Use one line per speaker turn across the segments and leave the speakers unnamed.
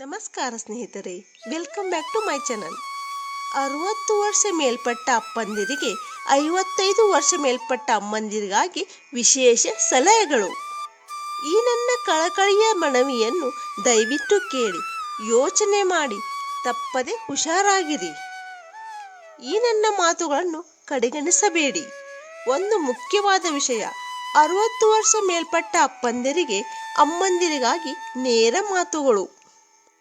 ನಮಸ್ಕಾರ ಸ್ನೇಹಿತರೆ welcome back to my channel ಅರವತ್ತು ವರ್ಷ ಮೇಲ್ಪಟ್ಟ ಅಪ್ಪಂದಿರಿಗೆ ಐವತ್ತೈದು ವರ್ಷ ಮೇಲ್ಪಟ್ಟ ಅಮ್ಮಂದಿರಿಗಾಗಿ ವಿಶೇಷ ಸಲಹೆಗಳು. ಈ ನನ್ನ ಕಳಕಳಿಯ ಮನವಿಯನ್ನು ದಯವಿಟ್ಟು ಕೇಳಿ, ಯೋಚನೆ ಮಾಡಿ, ತಪ್ಪದೆ ಹುಷಾರಾಗಿರಿ. ಈ ನನ್ನ ಮಾತುಗಳನ್ನು ಕಡೆಗಣಿಸಬೇಡಿ. ಒಂದು ಮುಖ್ಯವಾದ ವಿಷಯ, ಅರವತ್ತು ವರ್ಷ ಮೇಲ್ಪಟ್ಟ ಅಪ್ಪಂದಿರಿಗೆ ಅಮ್ಮಂದಿರಿಗಾಗಿ ನೇರ ಮಾತುಗಳು.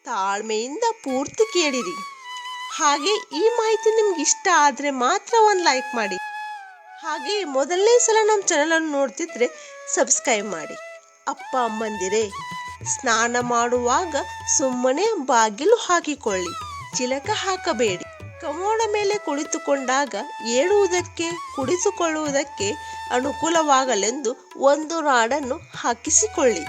ತಾಳ್ಮೆಯಿಂದ ಪೂರ್ತಿ ಕೇಳಿರಿ. ಹಾಗೆ ಈ ಮಾಹಿತಿ ನಿಮ್ಗೆ ಇಷ್ಟ ಆದರೆ ಮಾತ್ರ ಒಂದು ಲೈಕ್ ಮಾಡಿ. ಹಾಗೆ ಮೊದಲನೇ ಸಲ ನಮ್ಮ ಚಾನಲನ್ನು ನೋಡ್ತಿದ್ರೆ ಸಬ್ಸ್ಕ್ರೈಬ್ ಮಾಡಿ. ಅಪ್ಪ ಅಮ್ಮಂದಿರೇ, ಸ್ನಾನ ಮಾಡುವಾಗ ಸುಮ್ಮನೆ ಬಾಗಿಲು ಹಾಕಿಕೊಳ್ಳಿ, ಚಿಲಕ ಹಾಕಬೇಡಿ. ಕಮೋಡ ಮೇಲೆ ಕುಳಿತುಕೊಂಡಾಗ ಏಳುವುದಕ್ಕೆ ಕುಡಿಸಿಕೊಳ್ಳುವುದಕ್ಕೆ ಅನುಕೂಲವಾಗಲೆಂದು ಒಂದು ರಾಡನ್ನು ಹಾಕಿಸಿಕೊಳ್ಳಿ.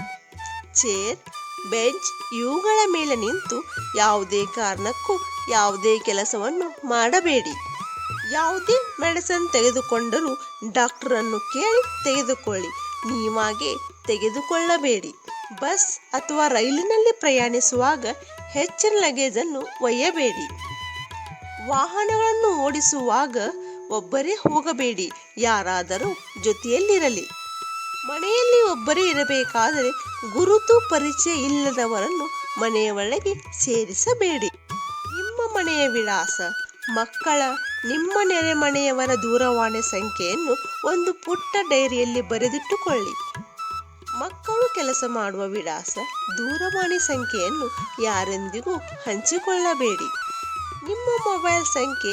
ಚೇರ್ ಬೆಂಚ್ ಇವುಗಳ ಮೇಲೆ ನಿಂತು ಯಾವುದೇ ಕಾರಣಕ್ಕೂ ಯಾವುದೇ ಕೆಲಸವನ್ನು ಮಾಡಬೇಡಿ. ಯಾವುದೇ ಮೆಡಿಸನ್ ತೆಗೆದುಕೊಂಡರೂ ಡಾಕ್ಟರನ್ನು ಕೇಳಿ ತೆಗೆದುಕೊಳ್ಳಿ. ನೀವಾಗೆ ತೆಗೆದುಕೊಳ್ಳಬೇಡಿ. ಬಸ್ ಅಥವಾ ರೈಲಿನಲ್ಲಿ ಪ್ರಯಾಣಿಸುವಾಗ ಹೆಚ್ಚಿನ ಲಗೇಜನ್ನು ಒಯ್ಯಬೇಡಿ. ವಾಹನಗಳನ್ನು ಓಡಿಸುವಾಗ ಒಬ್ಬರೇ ಹೋಗಬೇಡಿ. ಯಾರಾದರೂ ಜೊತೆಯಲ್ಲಿರಲಿ. ಮನೆಯಲ್ಲಿ ಒಬ್ಬರೇ ಇರಬೇಕಾದರೆ ಗುರುತು ಪರಿಚಯ ಇಲ್ಲದವರನ್ನು ಮನೆಯ ಒಳಗೆ ಸೇರಿಸಬೇಡಿ. ನಿಮ್ಮ ಮನೆಯ ವಿಳಾಸ, ಮಕ್ಕಳ, ನಿಮ್ಮ ನೆರೆಮನೆಯವರ ದೂರವಾಣಿ ಸಂಖ್ಯೆಯನ್ನು ಒಂದು ಪುಟ್ಟ ಡೈರಿಯಲ್ಲಿ ಬರೆದಿಟ್ಟುಕೊಳ್ಳಿ. ಮಕ್ಕಳು ಕೆಲಸ ಮಾಡುವ ವಿಳಾಸ, ದೂರವಾಣಿ ಸಂಖ್ಯೆಯನ್ನು ಯಾರೆಂದಿಗೂ ಹಂಚಿಕೊಳ್ಳಬೇಡಿ. ನಿಮ್ಮ ಮೊಬೈಲ್ ಸಂಖ್ಯೆ,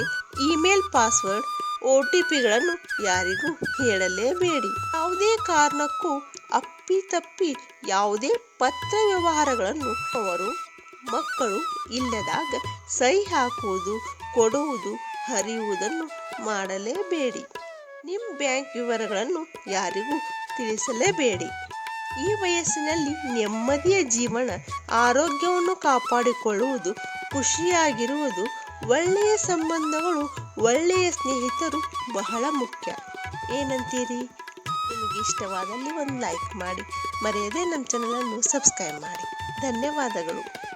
ಇಮೇಲ್ ಪಾಸ್ವರ್ಡ್ ಒ ಟಿ ಪಿಗಳನ್ನು ಯಾರಿಗೂ ಹೇಳಲೇಬೇಡಿ. ಯಾವುದೇ ಕಾರಣಕ್ಕೂ ಅಪ್ಪಿತಪ್ಪಿ ಯಾವುದೇ ಪತ್ರ ವ್ಯವಹಾರಗಳನ್ನು ಅವರು ಮಕ್ಕಳು ಇಲ್ಲದಾಗ ಸಹಿ ಹಾಕುವುದು, ಕೊಡುವುದು, ಹರಿಯುವುದನ್ನು ಮಾಡಲೇಬೇಡಿ. ನಿಮ್ಮ ಬ್ಯಾಂಕ್ ವಿವರಗಳನ್ನು ಯಾರಿಗೂ ತಿಳಿಸಲೇಬೇಡಿ. ಈ ವಯಸ್ಸಿನಲ್ಲಿ ನೆಮ್ಮದಿಯ ಜೀವನ, ಆರೋಗ್ಯವನ್ನು ಕಾಪಾಡಿಕೊಳ್ಳುವುದು, ಖುಷಿಯಾಗಿರುವುದು ಒಳ್ಳೆಯ ಸಂಬಂಧಗಳು, ಒಳ್ಳೆಯ ಸ್ನೇಹಿತರು ಬಹಳ ಮುಖ್ಯ. ಏನಂತೀರಿ? ನಿಮಗೆ ಇಷ್ಟವಾದಲ್ಲಿ ಒಂದು ಲೈಕ್ ಮಾಡಿ. ಮರೆಯದೆ ನಮ್ಮ ಚಾನಲನ್ನು ಸಬ್ಸ್ಕ್ರೈಬ್ ಮಾಡಿ. ಧನ್ಯವಾದಗಳು.